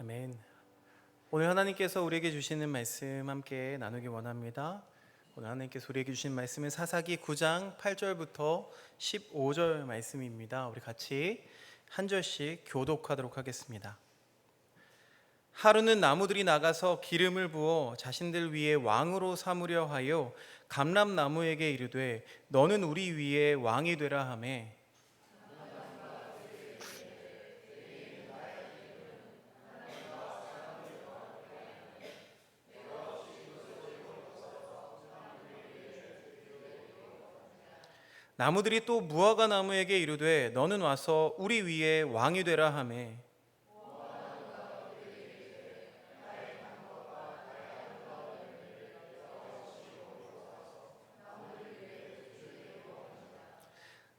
아멘. 오늘 하나님께서 우리에게 주시는 말씀 함께 나누기 원합니다. 오늘 하나님께서 우리에게 주신 말씀은 사사기 9장 8절부터 15절 말씀입니다. 우리 같이 한 절씩 교독하도록 하겠습니다. 하루는 나무들이 나가서 기름을 부어 자신들 위에 왕으로 삼으려 하여 감람나무에게 이르되 너는 우리 위에 왕이 되라 하매 나무들이 또 무화과 나무에게 이르되 너는 와서 우리 위에 왕이 되라 하매.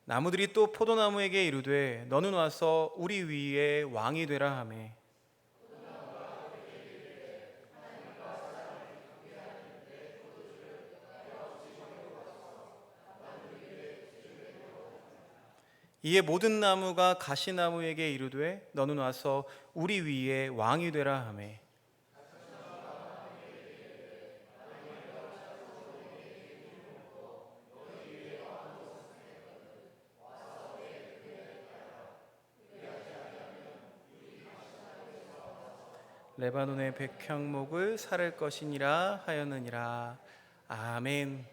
나무들이 또 포도나무에게 이르되 너는 와서 우리 위에 왕이 되라 하매 이에 모든 나무가 가시나무에게 이르되 너는 와서 우리 위에 왕이 되라 하매. 레바논의 백향목을 사를 것이니라 하였느니라. 아멘.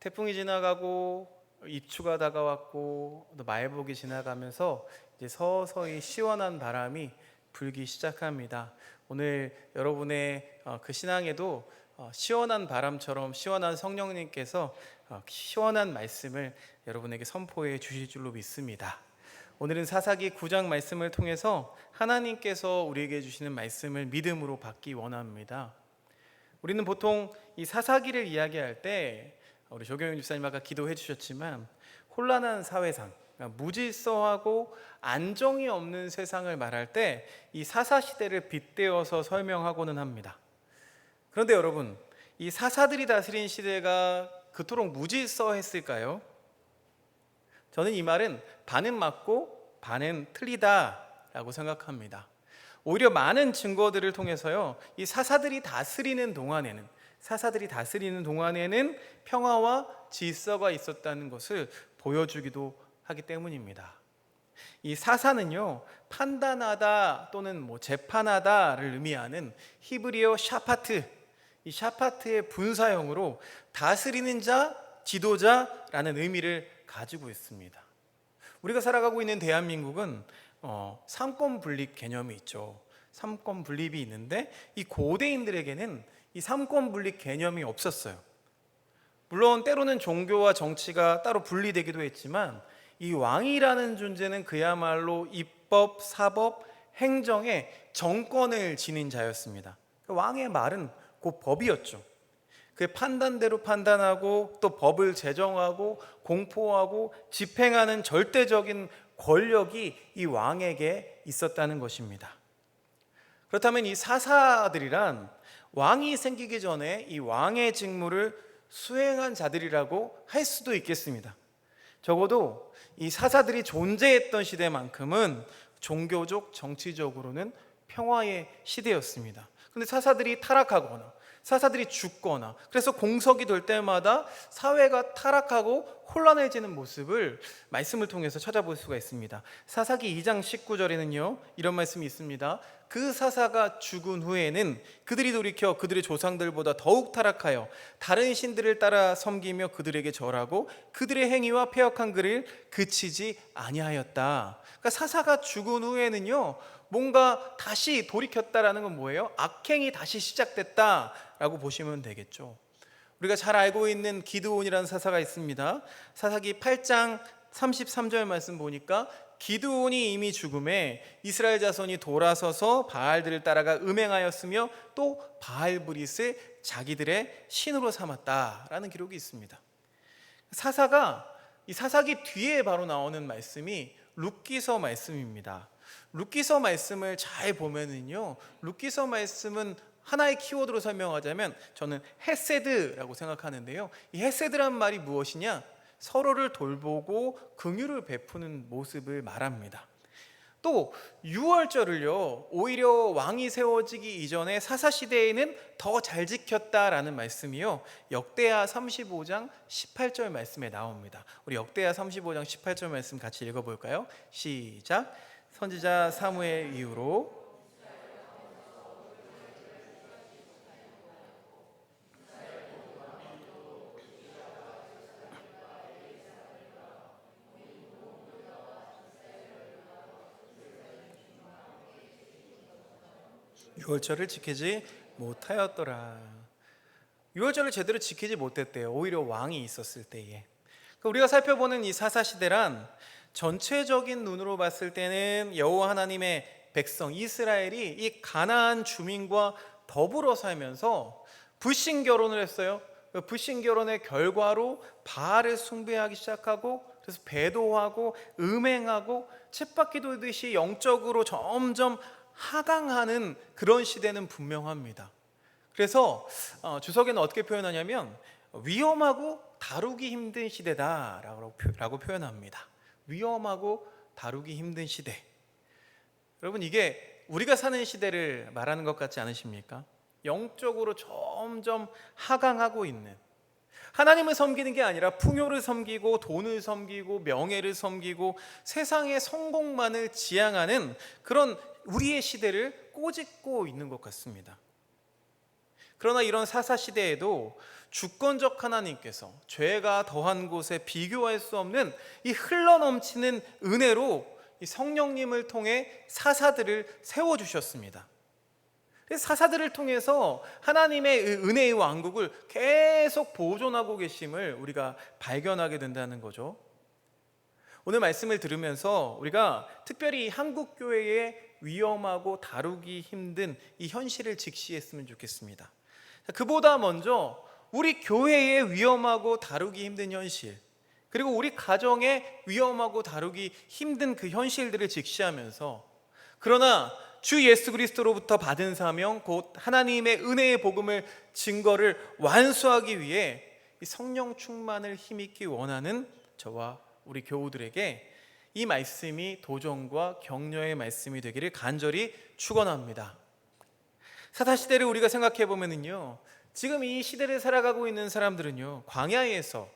태풍이 지나가고 입추가 다가왔고 또 말복이 지나가면서 이제 서서히 시원한 바람이 불기 시작합니다. 오늘 여러분의 어, 그 신앙에도 어, 시원한 바람처럼 시원한 성령님께서 어, 시원한 말씀을 여러분에게 선포해 주실 줄로 믿습니다. 오늘은 사사기 9장 말씀을 통해서 하나님께서 우리에게 주시는 말씀을 믿음으로 받기 원합니다. 우리는 보통 이 사사기를 이야기할 때 우리 조경영 집사님 아까 기도해 주셨지만 혼란한 사회상 그러니까 무질서하고 안정이 없는 세상을 말할 때 이 사사 시대를 빗대어서 설명하고는 합니다. 그런데 여러분 이 사사들이 다스린 시대가 그토록 무질서했을까요? 저는 이 말은 반은 맞고 반은 틀리다라고 생각합니다. 오히려 많은 증거들을 통해서요, 이 사사들이 다스리는 동안에는 사사들이 다스리는 동안에는 평화와 질서가 있었다는 것을 보여주기도 하기 때문입니다. 이 사사는요 판단하다 또는 뭐 재판하다를 의미하는 히브리어 샤파트 이 샤파트의 분사형으로 다스리는 자 지도자라는 의미를 가지고 있습니다. 우리가 살아가고 있는 대한민국은 어, 삼권 분립 개념이 있죠. 삼권 분립이 있는데 이 고대인들에게는 이 삼권 분립 개념이 없었어요. 물론 때로는 종교와 정치가 따로 분리되기도 했지만 이 왕이라는 존재는 그야말로 입법, 사법, 행정의 정권을 지닌 자였습니다. 그 왕의 말은 곧 법이었죠. 그 판단대로 판단하고 또 법을 제정하고 공포하고 집행하는 절대적인 권력이 이 왕에게 있었다는 것입니다. 그렇다면 이 사사들이란 왕이 생기기 전에 이 왕의 직무를 수행한 자들이라고 할 수도 있겠습니다. 적어도 이 사사들이 존재했던 시대만큼은 종교적, 정치적으로는 평화의 시대였습니다. 근데 사사들이 타락하거나 사사들이 죽거나 그래서 공석이 될 때마다 사회가 타락하고 혼란해지는 모습을 말씀을 통해서 찾아볼 수가 있습니다. 사사기 2장 19절에는요. 이런 말씀이 있습니다. 그 사사가 죽은 후에는 그들이 돌이켜 그들의 조상들보다 더욱 타락하여 다른 신들을 따라 섬기며 그들에게 절하고 그들의 행위와 폐역한 그를 그치지 아니하였다. 그러니까 사사가 죽은 후에는요. 뭔가 다시 돌이켰다라는 건 뭐예요? 악행이 다시 시작됐다라고 보시면 되겠죠. 우리가 잘 알고 있는 기드온이라는 사사가 있습니다. 사사기 8장 33절 말씀 보니까 기드온이 이미 죽음에 이스라엘 자손이 돌아서서 바알들을 따라가 음행하였으며 또 바알 브릿을 자기들의 신으로 삼았다라는 기록이 있습니다. 사사가 이 사사기 뒤에 바로 나오는 말씀이 룻기서 말씀입니다. 룻기서 말씀을 잘 보면은요. 룻기서 말씀은 하나의 키워드로 설명하자면 저는 헤세드라고 생각하는데요. 이 헤세드란 말이 무엇이냐? 서로를 돌보고 긍휼을 베푸는 모습을 말합니다. 또 6월절을요 오히려 왕이 세워지기 이전에 사사 시대에는 더 잘 지켰다라는 말씀이요 역대하 35장 18절 말씀에 나옵니다. 우리 역대하 35장 18절 말씀 같이 읽어볼까요? 시작. 선지자 사무엘 이후로 유월절을 지키지 못하였더라. 유월절을 제대로 지키지 못했대요. 오히려 왕이 있었을 때에. 그러니까 우리가 살펴보는 이 사사 시대란 전체적인 눈으로 봤을 때는 여호와 하나님의 백성 이스라엘이 이 가나안 주민과 더불어 살면서 불신 결혼을 했어요. 그 불신 결혼의 결과로 바알을 숭배하기 시작하고 그래서 배도하고 음행하고 쳇바퀴 돌듯이 영적으로 점점 하강하는 그런 시대는 분명합니다. 그래서 어, 주석에는 어떻게 표현하냐면 위험하고 다루기 힘든 시대다라고 표현합니다. 위험하고 다루기 힘든 시대. 여러분 이게 우리가 사는 시대를 말하는 것 같지 않으십니까? 영적으로 점점 하강하고 있는 하나님을 섬기는 게 아니라 풍요를 섬기고 돈을 섬기고 명예를 섬기고 세상의 성공만을 지향하는 그런 우리의 시대를 꼬집고 있는 것 같습니다. 그러나 이런 사사 시대에도 주권적 하나님께서 죄가 더한 곳에 비교할 수 없는 이 흘러넘치는 은혜로 이 성령님을 통해 사사들을 세워 주셨습니다. 사사들을 통해서 하나님의 의- 은혜의 왕국을 계속 보존하고 계심을 우리가 발견하게 된다는 거죠. 오늘 말씀을 들으면서 우리가 특별히 한국 교회의 위험하고 다루기 힘든 이 현실을 직시했으면 좋겠습니다. 자, 그보다 먼저 우리 교회의 위험하고 다루기 힘든 현실, 그리고 우리 가정의 위험하고 다루기 힘든 그 현실들을 직시하면서 그러나 주 예수 그리스도로부터 받은 사명 곧 하나님의 은혜의 복음을 증거를 완수하기 위해 이 성령 충만을 힘있기 원하는 저와 우리 교우들에게 이 말씀이 도전과 격려의 말씀이 되기를 간절히 축원합니다. 사사 시대를 우리가 생각해 보면은요. 지금 이 시대를 살아가고 있는 사람들은요. 광야에서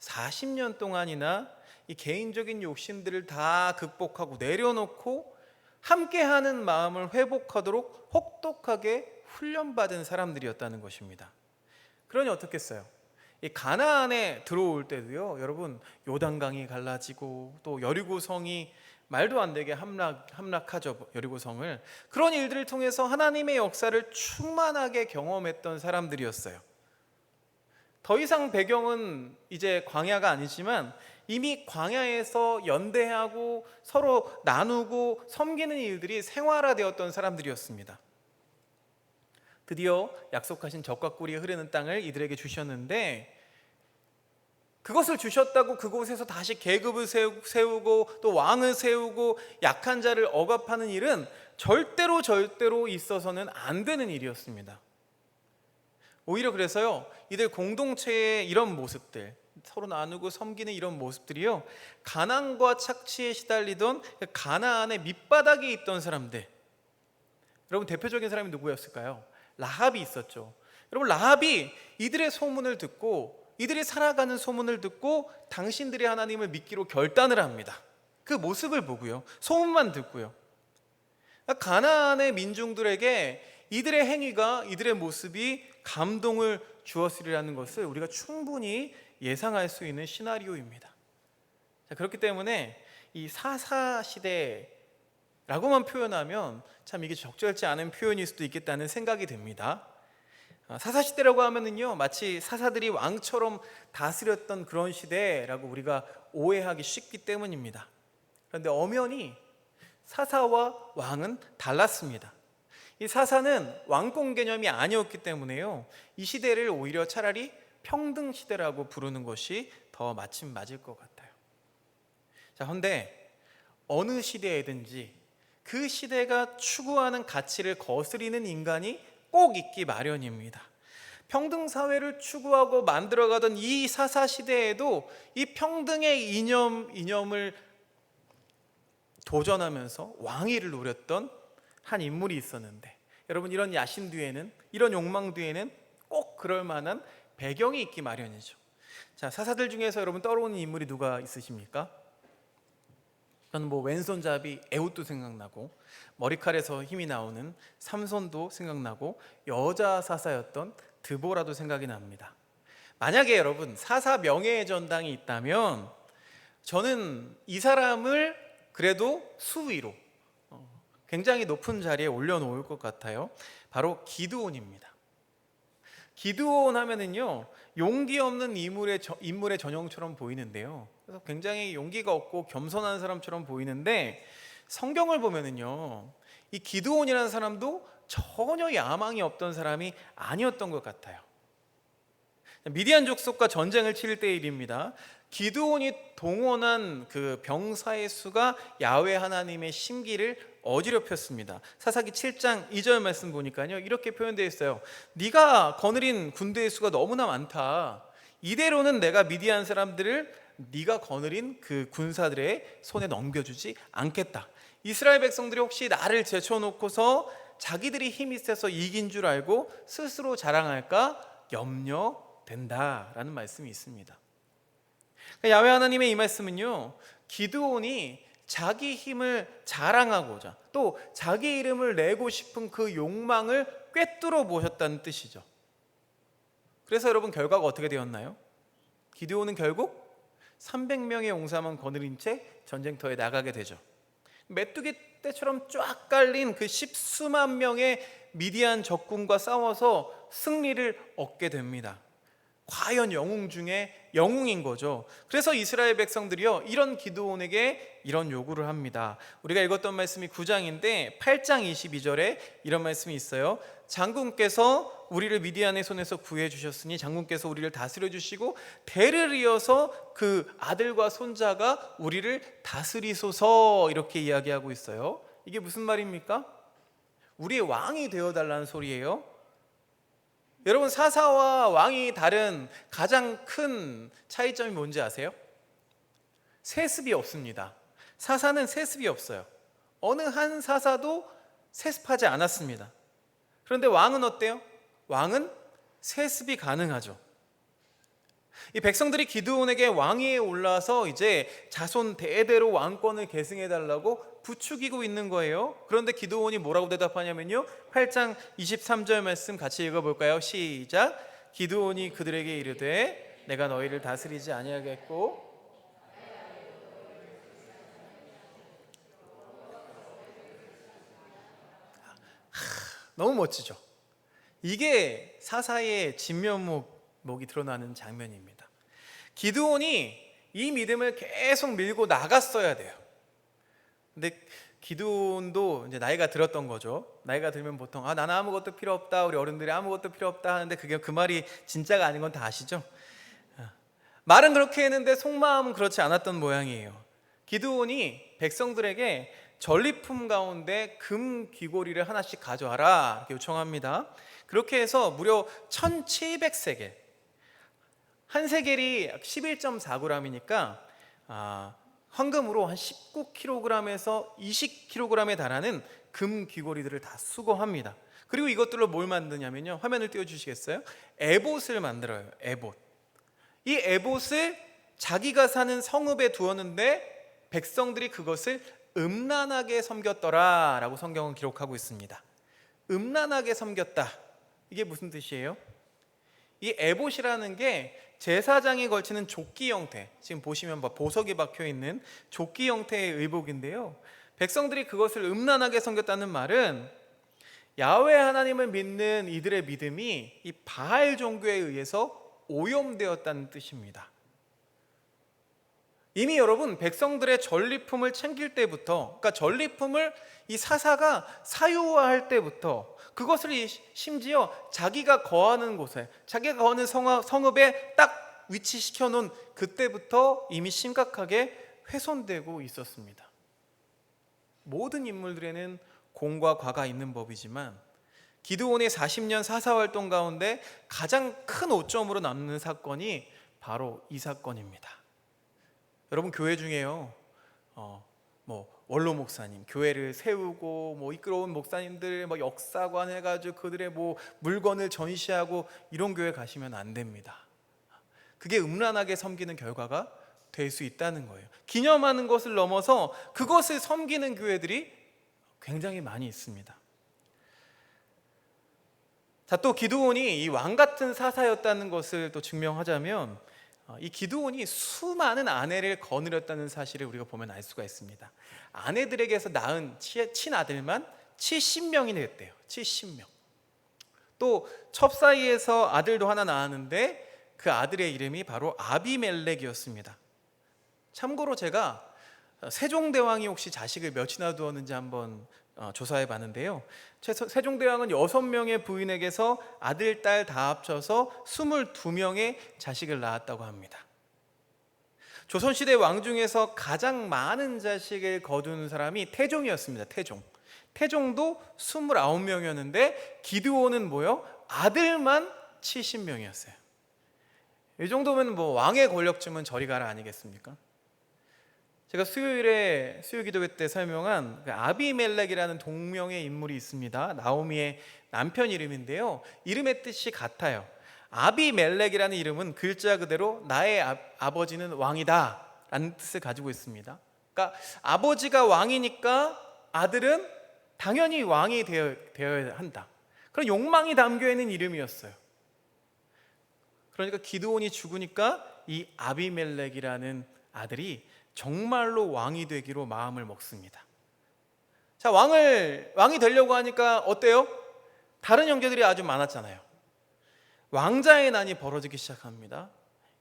40년 동안이나 이 개인적인 욕심들을 다 극복하고 내려놓고 함께하는 마음을 회복하도록 혹독하게 훈련받은 사람들이었다는 것입니다. 그러니 어떻겠어요? 이 가나안에 들어올 때도요, 여러분 요단강이 갈라지고 또 여리고 성이 말도 안 되게 함락 함락하죠 여리고 성을 그런 일들을 통해서 하나님의 역사를 충만하게 경험했던 사람들이었어요. 더 이상 배경은 이제 광야가 아니지만 이미 광야에서 연대하고 서로 나누고 섬기는 일들이 생활화되었던 사람들이었습니다. 드디어 약속하신 적과 꿀이 흐르는 땅을 이들에게 주셨는데 그것을 주셨다고 그곳에서 다시 계급을 세우- 세우고 또 왕을 세우고 약한 자를 억압하는 일은 절대로 절대로 있어서는 안 되는 일이었습니다. 오히려 그래서요, 이들 공동체의 이런 모습들, 서로 나누고 섬기는 이런 모습들이요, 가난과 착취에 시달리던 그 가나안의 밑바닥에 있던 사람들. 여러분 대표적인 사람이 누구였을까요? 라합이 있었죠. 여러분 라합이 이들의 소문을 듣고 이들이 살아가는 소문을 듣고 당신들이 하나님을 믿기로 결단을 합니다. 그 모습을 보고요. 소문만 듣고요. 가나안의 민중들에게 이들의 행위가 이들의 모습이 감동을 주었으리라는 것을 우리가 충분히 예상할 수 있는 시나리오입니다. 자, 그렇기 때문에 이 사사 시대 라고만 표현하면 참 이게 적절치 않은 표현일 수도 있겠다는 생각이 듭니다. 아, 사사 시대라고 하면은요 마치 사사들이 왕처럼 다스렸던 그런 시대라고 우리가 오해하기 쉽기 때문입니다. 그런데 엄연히 사사와 왕은 달랐습니다. 이 사사는 왕권 개념이 아니었기 때문에요. 이 시대를 오히려 차라리 평등 시대라고 부르는 것이 더 마침 맞을 것 같아요. 자, 그런데 어느 시대에든지 그 시대가 추구하는 가치를 거스리는 인간이 꼭 있기 마련입니다. 평등 사회를 추구하고 만들어가던 이 사사 시대에도 이 평등의 이념 이념을 도전하면서 왕위를 노렸던 한 인물이 있었는데 여러분 이런 야심 뒤에는 이런 욕망 뒤에는 꼭 그럴 만한 배경이 있기 마련이죠. 자 사사들 중에서 여러분 떠오르는 인물이 누가 있으십니까? 저는 뭐 왼손잡이 에웃도 생각나고 머리칼에서 힘이 나오는 삼손도 생각나고 여자 사사였던 드보라도 생각이 납니다. 만약에 여러분 사사 명예의 전당이 있다면 저는 이 사람을 그래도 수위로 어, 굉장히 높은 자리에 올려놓을 것 같아요. 바로 기드온입니다. 기드온 하면은요 용기 없는 인물의 저- 인물의 전형처럼 보이는데요. 그래서 굉장히 용기가 없고 겸손한 사람처럼 보이는데 성경을 보면은요 이 기드온이라는 사람도 전혀 야망이 없던 사람이 아니었던 것 같아요. 미디안 족속과 전쟁을 치를 때의 일입니다. 기드온이 동원한 그 병사의 수가 야훼 하나님의 심기를 어지럽혔습니다. 사사기 7장 2절 말씀 보니까요. 이렇게 표현되어 있어요. 네가 거느린 군대의 수가 너무나 많다. 이대로는 내가 미디안 사람들을 네가 거느린 그 군사들의 손에 넘겨주지 않겠다. 이스라엘 백성들이 혹시 나를 제쳐놓고서 자기들이 힘이 세서 이긴 줄 알고 스스로 자랑할까 염려된다라는 말씀이 있습니다. 그러니까 야훼 하나님의 이 말씀은요. 기드온이 자기 힘을 자랑하고자 또 자기 이름을 내고 싶은 그 욕망을 꿰뚫어 보셨다는 뜻이죠. 그래서 여러분 결과가 어떻게 되었나요? 기드온은 결국 300명의 용사만 거느린 채 전쟁터에 나가게 되죠. 메뚜기 떼처럼 쫙 깔린 그 십수만 명의 미디안 적군과 싸워서 승리를 얻게 됩니다. 과연 영웅 중에 영웅인 거죠. 그래서 이스라엘 백성들이요 이런 기드온에게 이런 요구를 합니다. 우리가 읽었던 말씀이 9장인데 8장 22절에 이런 말씀이 있어요. 장군께서 우리를 미디안의 손에서 구해 주셨으니 장군께서 우리를 다스려 주시고 대를 이어서 그 아들과 손자가 우리를 다스리소서 이렇게 이야기하고 있어요. 이게 무슨 말입니까? 우리의 왕이 되어 달라는 소리예요. 여러분 사사와 왕이 다른 가장 큰 차이점이 뭔지 아세요? 세습이 없습니다. 사사는 세습이 없어요. 어느 한 사사도 세습하지 않았습니다. 그런데 왕은 어때요? 왕은 세습이 가능하죠. 이 백성들이 기드온에게 왕위에 올라서 이제 자손 대대로 왕권을 계승해 달라고 부추기고 있는 거예요. 그런데 기드온이 뭐라고 대답하냐면요. 8장 23절 말씀 같이 읽어 볼까요? 시작. 기드온이 그들에게 이르되 내가 너희를 다스리지 아니하겠고 너무 멋지죠. 이게 사사의 진면목 이 드러나는 장면입니다. 기드온이 이 믿음을 계속 밀고 나갔어야 돼요. 근데 기드온도 이제 나이가 들었던 거죠. 나이가 들면 보통 아 나는 아무것도 필요 없다. 우리 어른들이 아무것도 필요 없다 하는데 그게 그 말이 진짜가 아닌 건 다 아시죠? 아, 말은 그렇게 했는데 속마음은 그렇지 않았던 모양이에요. 기드온이 백성들에게 전리품 가운데 금 귀고리를 하나씩 가져와라 이렇게 요청합니다. 그렇게 해서 무려 1,700세겔 한 세겔이 11.4g이니까 아, 황금으로 한 19kg에서 20kg에 달하는 금 귀고리들을 다 수거합니다. 그리고 이것들로 뭘 만드냐면요. 화면을 띄워 주시겠어요? 에봇을 만들어요. 에봇. 이 에봇을 자기가 사는 성읍에 두었는데 백성들이 그것을 음란하게 섬겼더라라고 성경은 기록하고 있습니다. 음란하게 섬겼다. 이게 무슨 뜻이에요? 이 에봇이라는 게 제사장이 걸치는 조끼 형태, 지금 보시면 뭐 보석이 박혀 있는 조끼 형태의 의복인데요. 백성들이 그것을 음란하게 섬겼다는 말은 야훼 하나님을 믿는 이들의 믿음이 이 바알 종교에 의해서 오염되었다는 뜻입니다. 이미 여러분 백성들의 전리품을 챙길 때부터 그러니까 전리품을 이 사사가 사유화할 때부터 그것을 심지어 자기가 거하는 곳에 자기가 거하는 성읍에 딱 위치시켜 놓은 그때부터 이미 심각하게 훼손되고 있었습니다. 모든 인물들에는 공과 과가 있는 법이지만 기드온의 40년 사사 활동 가운데 가장 큰 오점으로 남는 사건이 바로 이 사건입니다. 여러분 교회 중에요. 어, 뭐 원로 목사님, 교회를 세우고 뭐 이끌어온 목사님들 뭐 역사관 해가지고 그들의 뭐 물건을 전시하고 이런 교회 가시면 안 됩니다. 그게 음란하게 섬기는 결과가 될 수 있다는 거예요. 기념하는 것을 넘어서 그것을 섬기는 교회들이 굉장히 많이 있습니다. 자, 또 기드온이 이 왕 같은 사사였다는 것을 또 증명하자면 어, 이 기드온이 수많은 아내를 거느렸다는 사실을 우리가 보면 알 수가 있습니다. 아내들에게서 낳은 치- 친아들만 70명이 됐대요. 70명. 또 첩사이에서 아들도 하나 낳았는데 그 아들의 이름이 바로 아비멜렉이었습니다. 참고로 제가 세종대왕이 혹시 자식을 몇이나 두었는지 한번 어, 조사해 봤는데요. 세종대왕은 여섯 명의 부인에게서 아들, 딸 다 합쳐서 22명의 자식을 낳았다고 합니다. 조선시대 왕 중에서 가장 많은 자식을 거둔 사람이 태종이었습니다. 태종. 태종도 29명이었는데 기드온은 뭐요? 아들만 70명이었어요. 이 정도면 뭐 왕의 권력쯤은 저리 가라 아니겠습니까? 제가 수요일에 수요 기도회 때 설명한 그 아비멜렉이라는 동명의 인물이 있습니다. 나오미의 남편 이름인데요. 이름의 뜻이 같아요. 아비멜렉이라는 이름은 글자 그대로 나의 아, 아버지는 왕이다 라는 뜻을 가지고 있습니다. 그러니까 아버지가 왕이니까 아들은 당연히 왕이 되어, 되어야 한다. 그런 욕망이 담겨 있는 이름이었어요. 그러니까 기드온이 죽으니까 이 아비멜렉이라는 아들이 정말로 왕이 되기로 마음을 먹습니다. 자, 왕을 왕이 되려고 하니까 어때요? 다른 형제들이 아주 많았잖아요. 왕자의 난이 벌어지기 시작합니다.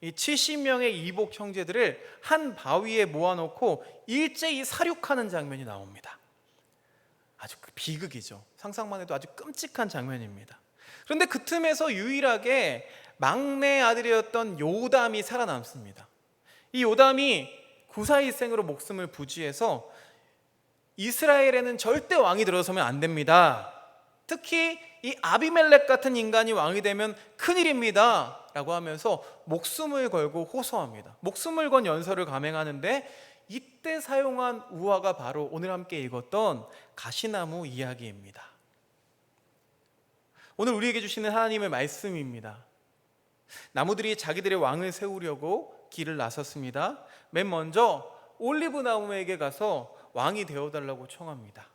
이 70명의 이복 형제들을 한 바위에 모아놓고 일제히 사륙하는 장면이 나옵니다. 아주 그 비극이죠. 상상만 해도 아주 끔찍한 장면입니다. 그런데 그 틈에서 유일하게 막내 아들이었던 요담이 살아남습니다. 이 요담이 구사일생으로 목숨을 부지해서 이스라엘에는 절대 왕이 들어서면 안 됩니다. 특히 이 아비멜렉 같은 인간이 왕이 되면 큰일입니다. 라고 하면서 목숨을 걸고 호소합니다. 목숨을 건 연설을 감행하는데 이때 사용한 우화가 바로 오늘 함께 읽었던 가시나무 이야기입니다. 오늘 우리에게 주시는 하나님의 말씀입니다. 나무들이 자기들의 왕을 세우려고 길을 나섰습니다. 맨 먼저 올리브 나무에게 가서 왕이 되어 달라고 청합니다.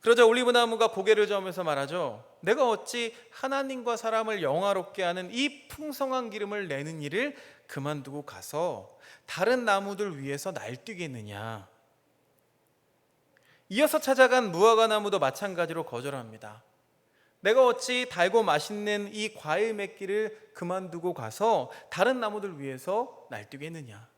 그러자 올리브 나무가 고개를 저으면서 말하죠. 내가 어찌 하나님과 사람을 영화롭게 하는 이 풍성한 기름을 내는 일을 그만두고 가서 다른 나무들 위해서 날뛰겠느냐. 이어서 찾아간 무화과 나무도 마찬가지로 거절합니다. 내가 어찌 달고 맛있는 이 과일 맺기를 그만두고 가서 다른 나무들 위해서 날뛰겠느냐.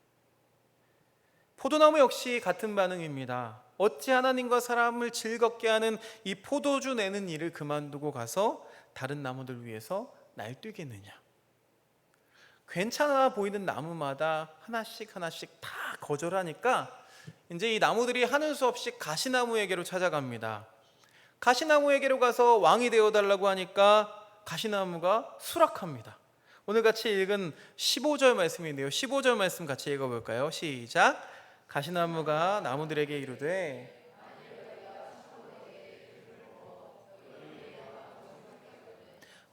포도나무 역시 같은 반응입니다. 어찌 하나님과 사람을 즐겁게 하는 이 포도주 내는 일을 그만두고 가서 다른 나무들 위해서 날뛰겠느냐. 괜찮아 보이는 나무마다 하나씩 하나씩 다 거절하니까 이제 이 나무들이 하는 수 없이 가시나무에게로 찾아갑니다. 가시나무에게로 가서 왕이 되어 달라고 하니까 가시나무가 수락합니다. 오늘 같이 읽은 15절 말씀인데요. 15절 말씀 같이 읽어 볼까요? 시작. 가시나무가 나무들에게 이르되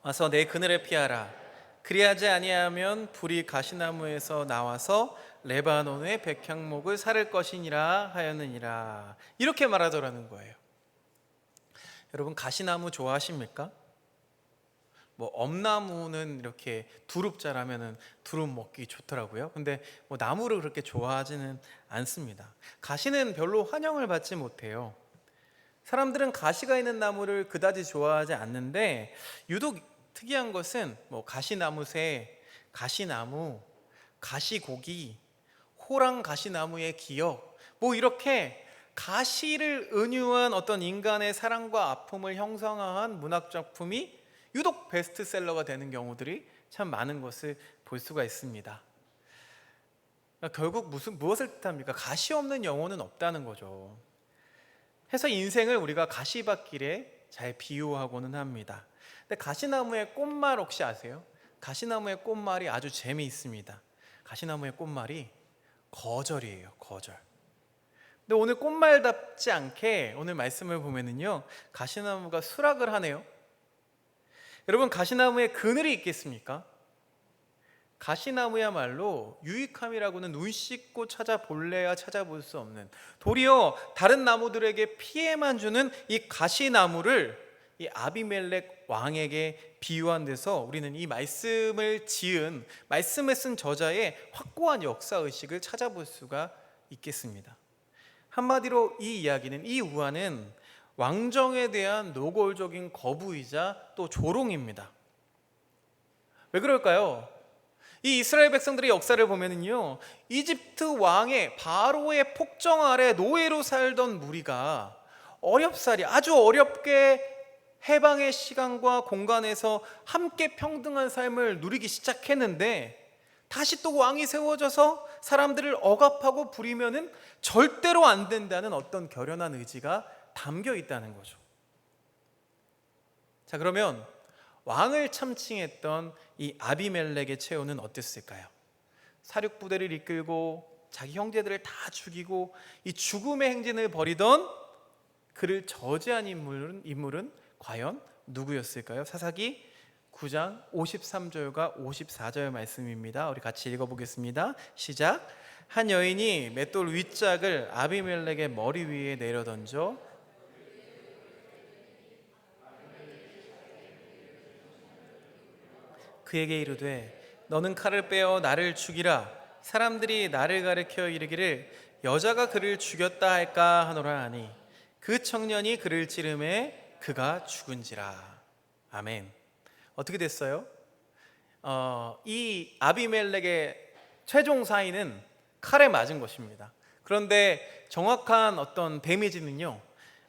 와서 내 그늘에 피하라. 그리하지 아니하면 불이 가시나무에서 나와서 레바논의 백향목을 사를 것이니라 하였느니라. 이렇게 말하더라는 거예요. 여러분 가시나무 좋아하십니까? 뭐 엄나무는 이렇게 두릅 자라면은 두릅 먹기 좋더라고요. 근데 뭐 나무를 그렇게 좋아하지는 않습니다. 가시는 별로 환영을 받지 못해요. 사람들은 가시가 있는 나무를 그다지 좋아하지 않는데 유독 특이한 것은 뭐 가시나무새, 가시나무, 가시고기, 호랑 가시나무의 기억 뭐 이렇게 가시를 은유한 어떤 인간의 사랑과 아픔을 형상화한 문학 작품이 유독 베스트셀러가 되는 경우들이 참 많은 것을 볼 수가 있습니다. 결국 무슨 무엇을 뜻합니까? 가시 없는 영혼은 없다는 거죠. 해서 인생을 우리가 가시밭길에 잘 비유하고는 합니다. 근데 가시나무의 꽃말 혹시 아세요? 가시나무의 꽃말이 아주 재미있습니다. 가시나무의 꽃말이 거절이에요. 거절. 근데 오늘 꽃말답지 않게 오늘 말씀을 보면은요 가시나무가 수락을 하네요. 여러분 가시나무에 그늘이 있겠습니까? 가시나무야말로 유익함이라고는 눈 씻고 찾아볼래야 찾아볼 수 없는 도리어 다른 나무들에게 피해만 주는 이 가시나무를 이 아비멜렉 왕에게 비유한 데서 우리는 이 말씀을 지은 말씀을 쓴 저자의 확고한 역사 의식을 찾아볼 수가 있겠습니다. 한마디로 이 이야기는 이 우화는 왕정에 대한 노골적인 거부이자 또 조롱입니다. 왜 그럴까요? 이 이스라엘 백성들의 역사를 보면은요, 이집트 왕의 바로의 폭정 아래 노예로 살던 무리가 어렵사리 아주 어렵게 해방의 시간과 공간에서 함께 평등한 삶을 누리기 시작했는데 다시 또 왕이 세워져서 사람들을 억압하고 부리면은 절대로 안 된다는 어떤 결연한 의지가 담겨 있다는 거죠. 자, 그러면 왕을 참칭했던 이 아비멜렉의 체온은 어땠을까요? 사륙 부대를 이끌고 자기 형제들을 다 죽이고 이 죽음의 행진을 벌이던 그를 저지한 인물은, 인물은 과연 누구였을까요? 사사기 9장 53절과 54절 말씀입니다. 우리 같이 읽어보겠습니다. 시작. 한 여인이 맷돌 윗짝을 아비멜렉의 머리 위에 내려 던져 그에게 이르되 너는 칼을 빼어 나를 죽이라 사람들이 나를 가리켜 이르기를 여자가 그를 죽였다 할까 하노라 하니 그 청년이 그를 찌름에 그가 죽은지라 아멘 어떻게 됐어요? 어, 이 아비멜렉의 최종 사인은 칼에 맞은 것입니다. 그런데 정확한 어떤 데미지는요,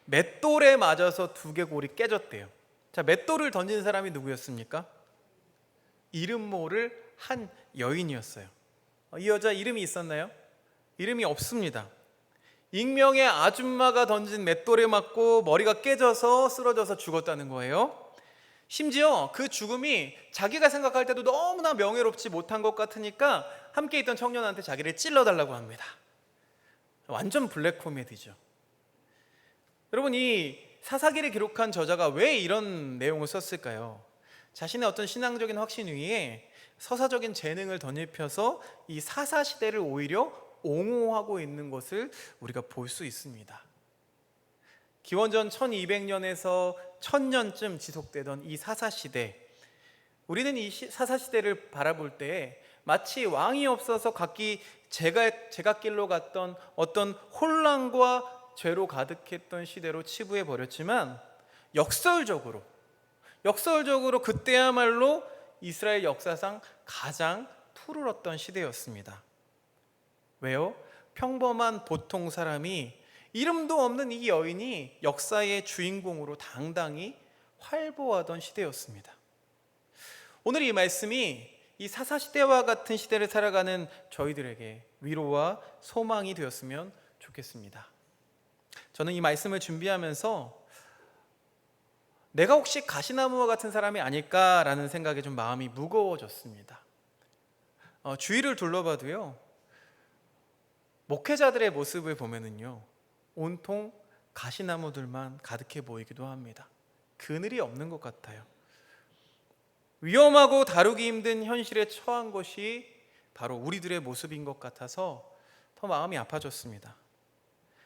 맷돌에 맞아서 두개골이 깨졌대요. 자, 맷돌을 던진 사람이 누구였습니까? 이름 모를 한 여인이었어요. 어, 이 여자 이름이 있었나요? 이름이 없습니다. 익명의 아줌마가 던진 맷돌에 맞고 머리가 깨져서 쓰러져서 죽었다는 거예요. 심지어 그 죽음이 자기가 생각할 때도 너무나 명예롭지 못한 것 같으니까 함께 있던 청년한테 자기를 찔러달라고 합니다. 완전 블랙 코미디죠. 여러분 이 사사기를 기록한 저자가 왜 이런 내용을 썼을까요? 자신의 어떤 신앙적인 확신 위에 서사적인 재능을 덧입혀서 이 사사 시대를 오히려 옹호하고 있는 것을 우리가 볼 수 있습니다. 기원전 1200년에서 1000년쯤 지속되던 이 사사 시대 우리는 이 사사 시대를 바라볼 때 마치 왕이 없어서 각기 제가 제갓길로 갔던 어떤 혼란과 죄로 가득했던 시대로 치부해 버렸지만 역설적으로 역설적으로 그때야말로 이스라엘 역사상 가장 푸르렀던 시대였습니다. 왜요? 평범한 보통 사람이 이름도 없는 이 여인이 역사의 주인공으로 당당히 활보하던 시대였습니다. 오늘 이 말씀이 이 사사 시대와 같은 시대를 살아가는 저희들에게 위로와 소망이 되었으면 좋겠습니다. 저는 이 말씀을 준비하면서 내가 혹시 가시나무와 같은 사람이 아닐까라는 생각에 좀 마음이 무거워졌습니다. 어, 주위를 둘러봐도요, 목회자들의 모습을 보면은요, 온통 가시나무들만 가득해 보이기도 합니다. 그늘이 없는 것 같아요. 위험하고 다루기 힘든 현실에 처한 것이 바로 우리들의 모습인 것 같아서 더 마음이 아파졌습니다.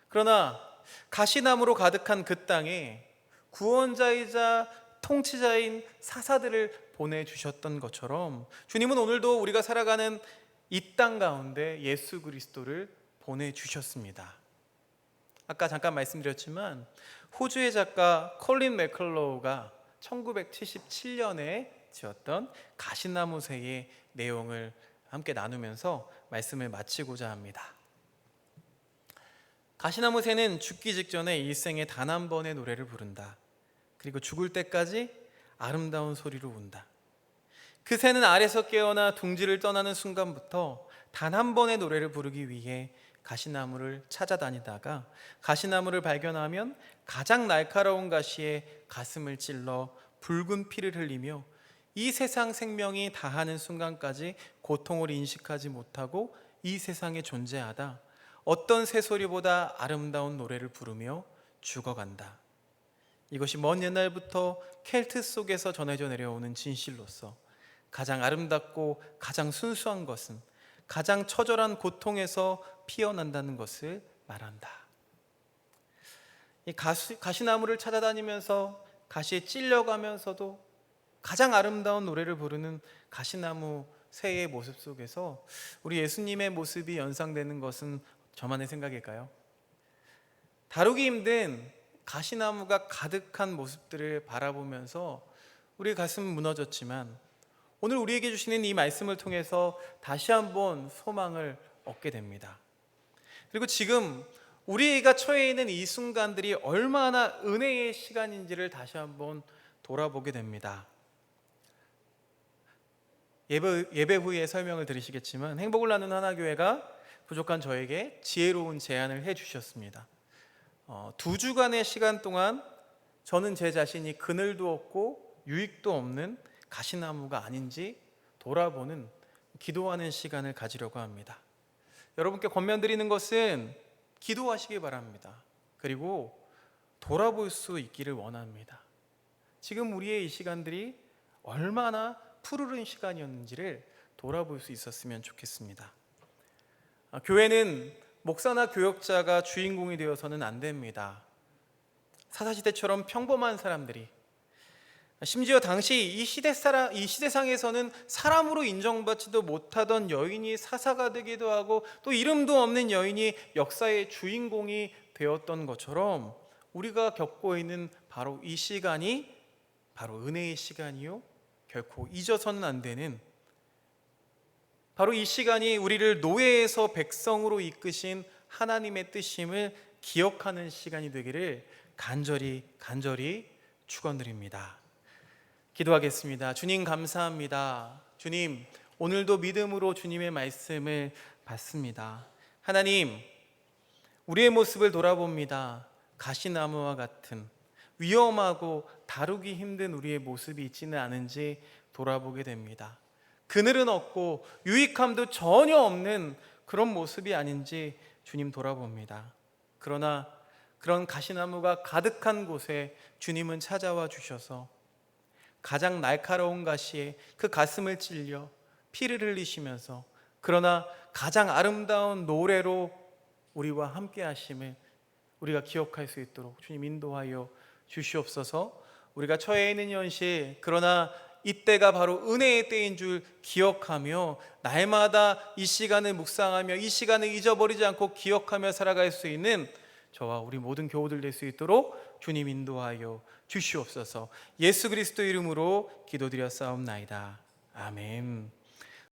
그러나 가시나무로 가득한 그 땅에 구원자이자 통치자인 사사들을 보내주셨던 것처럼 주님은 오늘도 우리가 살아가는 이 땅 가운데 예수 그리스도를 보내주셨습니다. 아까 잠깐 말씀드렸지만 호주의 작가 콜린 맥컬로우가 1977년에 지었던 가시나무새의 내용을 함께 나누면서 말씀을 마치고자 합니다. 가시나무새는 죽기 직전에 일생에 단 한 번의 노래를 부른다. 그리고 죽을 때까지 아름다운 소리로 운다. 그 새는 아래서 깨어나 둥지를 떠나는 순간부터 단 한 번의 노래를 부르기 위해 가시나무를 찾아다니다가 가시나무를 발견하면 가장 날카로운 가시에 가슴을 찔러 붉은 피를 흘리며 이 세상 생명이 다하는 순간까지 고통을 인식하지 못하고 이 세상에 존재하다 어떤 새소리보다 아름다운 노래를 부르며 죽어간다. 이것이 먼 옛날부터 켈트 속에서 전해져 내려오는 진실로서 가장 아름답고 가장 순수한 것은 가장 처절한 고통에서 피어난다는 것을 말한다. 이 가시, 가시나무를 찾아다니면서 가시에 찔려가면서도 가장 아름다운 노래를 부르는 가시나무 새의 모습 속에서 우리 예수님의 모습이 연상되는 것은 저만의 생각일까요? 다루기 힘든 가시나무가 가득한 모습들을 바라보면서 우리 가슴 무너졌지만 오늘 우리에게 주시는 이 말씀을 통해서 다시 한번 소망을 얻게 됩니다. 그리고 지금 우리가 처해 있는 이 순간들이 얼마나 은혜의 시간인지를 다시 한번 돌아보게 됩니다. 예배, 예배 후에 설명을 들으시겠지만 행복을 나누는 하나교회가 부족한 저에게 지혜로운 제안을 해주셨습니다. 어, 두 주간의 시간 동안 저는 제 자신이 그늘도 없고 유익도 없는 가시나무가 아닌지 돌아보는 기도하는 시간을 가지려고 합니다. 여러분께 권면드리는 것은 기도하시기 바랍니다. 그리고 돌아볼 수 있기를 원합니다. 지금 우리의 이 시간들이 얼마나 푸르른 시간이었는지를 돌아볼 수 있었으면 좋겠습니다. 아, 교회는 목사나 교역자가 주인공이 되어서는 안 됩니다. 사사시대처럼 평범한 사람들이 심지어 당시 이 시대 사람 이 시대상에서는 사람으로 인정받지도 못하던 여인이 사사가 되기도 하고 또 이름도 없는 여인이 역사의 주인공이 되었던 것처럼 우리가 겪고 있는 바로 이 시간이 바로 은혜의 시간이요 결코 잊어서는 안 되는 바로 이 시간이 우리를 노예에서 백성으로 이끄신 하나님의 뜻임을 기억하는 시간이 되기를 간절히 간절히 축원드립니다. 기도하겠습니다. 주님 감사합니다. 주님 오늘도 믿음으로 주님의 말씀을 받습니다. 하나님 우리의 모습을 돌아봅니다. 가시나무와 같은 위험하고 다루기 힘든 우리의 모습이 있지는 않은지 돌아보게 됩니다. 그늘은 없고 유익함도 전혀 없는 그런 모습이 아닌지 주님 돌아봅니다. 그러나 그런 가시나무가 가득한 곳에 주님은 찾아와 주셔서 가장 날카로운 가시에 그 가슴을 찔려 피를 흘리시면서 그러나 가장 아름다운 노래로 우리와 함께 하심을 우리가 기억할 수 있도록 주님 인도하여 주시옵소서. 우리가 처해 있는 현실 그러나 이때가 바로 은혜의 때인 줄 기억하며 날마다 이 시간을 묵상하며 이 시간을 잊어버리지 않고 기억하며 살아갈 수 있는 저와 우리 모든 교우들 될 수 있도록 주님 인도하여 주시옵소서. 예수 그리스도 이름으로 기도드렸사옵나이다. 아멘.